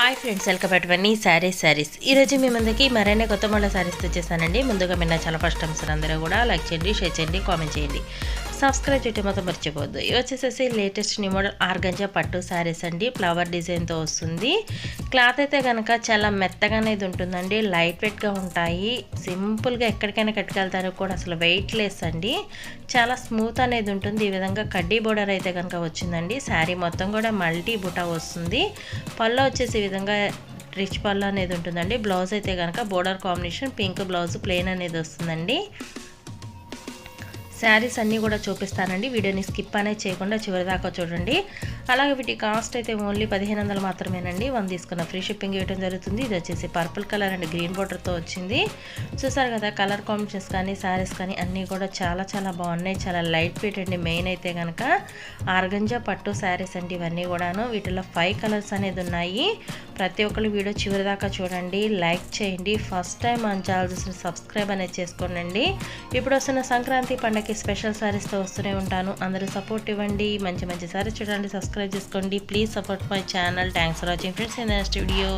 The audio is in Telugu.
హాయ్ ఫ్రెండ్స్ వెల్కమ్ బ్యాక్ వన్నీ శారీస్ శారీస్ ఈరోజు మీ ముందుకి మరైనా కొత్త మళ్ళీ శారీస్ తెచ్చేసానండి ముందుగా మీరు చాలా ఫస్ట్ టైమ్స్ అందరూ కూడా లైక్ చేయండి షేర్ చేయండి కామెంట్ చేయండి. సబ్స్క్రైబ్ చేయటం మాత్రం మర్చిపోవద్దు. ఇవి వచ్చేసేసి లేటెస్ట్ న్యూ మోడల్ ఆర్గంజా పట్టు శారీస్ అండి. ఫ్లవర్ డిజైన్తో వస్తుంది. క్లాత్ అయితే కనుక చాలా మెత్తగా అనేది ఉంటుందండి. లైట్ వెయిట్గా ఉంటాయి. సింపుల్గా ఎక్కడికైనా కట్టుకెళ్తారో కూడా అసలు వెయిట్ లెస్ అండి. చాలా స్మూత్ అనేది ఉంటుంది. ఈ విధంగా కడ్డీ బోర్డర్ అయితే కనుక వచ్చిందండి. శారీ మొత్తం కూడా మల్టీ బుటా వస్తుంది. పళ్ళు వచ్చేసి ఈ విధంగా రిచ్ పళ్ళు అనేది ఉంటుందండి. బ్లౌజ్ అయితే కనుక border combination pink blouse plain అనేది వస్తుందండి. శారీస్ అన్నీ కూడా చూపిస్తానండి. వీడియోని స్కిప్ అనేది చేయకుండా చివరి దాకా చూడండి. అలాగే వీటి కాస్ట్ అయితే ఓన్లీ పదిహేను వందలు మాత్రమేనండి. వన్ తీసుకున్న ఫ్రీ షిప్పింగ్ ఇవ్వడం జరుగుతుంది. ఇది వచ్చేసి పర్పుల్ కలర్ అండ్ గ్రీన్ బోర్డర్తో వచ్చింది. చూసారు కదా కలర్ కాంబినేషన్స్ కానీ శారీస్ కానీ అన్నీ కూడా చాలా చాలా బాగున్నాయి. చాలా లైట్ వెయిట్ అండి. మెయిన్ అయితే కనుక ఆర్గంజా పట్టు శారీస్ అండి ఇవన్నీ కూడాను. వీటిలో ఫైవ్ కలర్స్ అనేది ఉన్నాయి. ప్రతి ఒక్కరు వీడియో చివరి దాకా చూడండి లైక్ చేయండి ఫస్ట్ టైం మన ఛానల్ చూసిన సబ్స్క్రైబ్ అనేది చేసుకోనండి. ఇప్పుడు వస్తున్న సంక్రాంతి పండగకి స్పెషల్ శారీస్తో వస్తూనే ఉంటాను. అందరూ సపోర్ట్ ఇవ్వండి మంచి మంచి సారీస్ చూడండి సబ్స్క్రైబ్ చేసుకోండి. Please support my channel thanks for watching friends in next video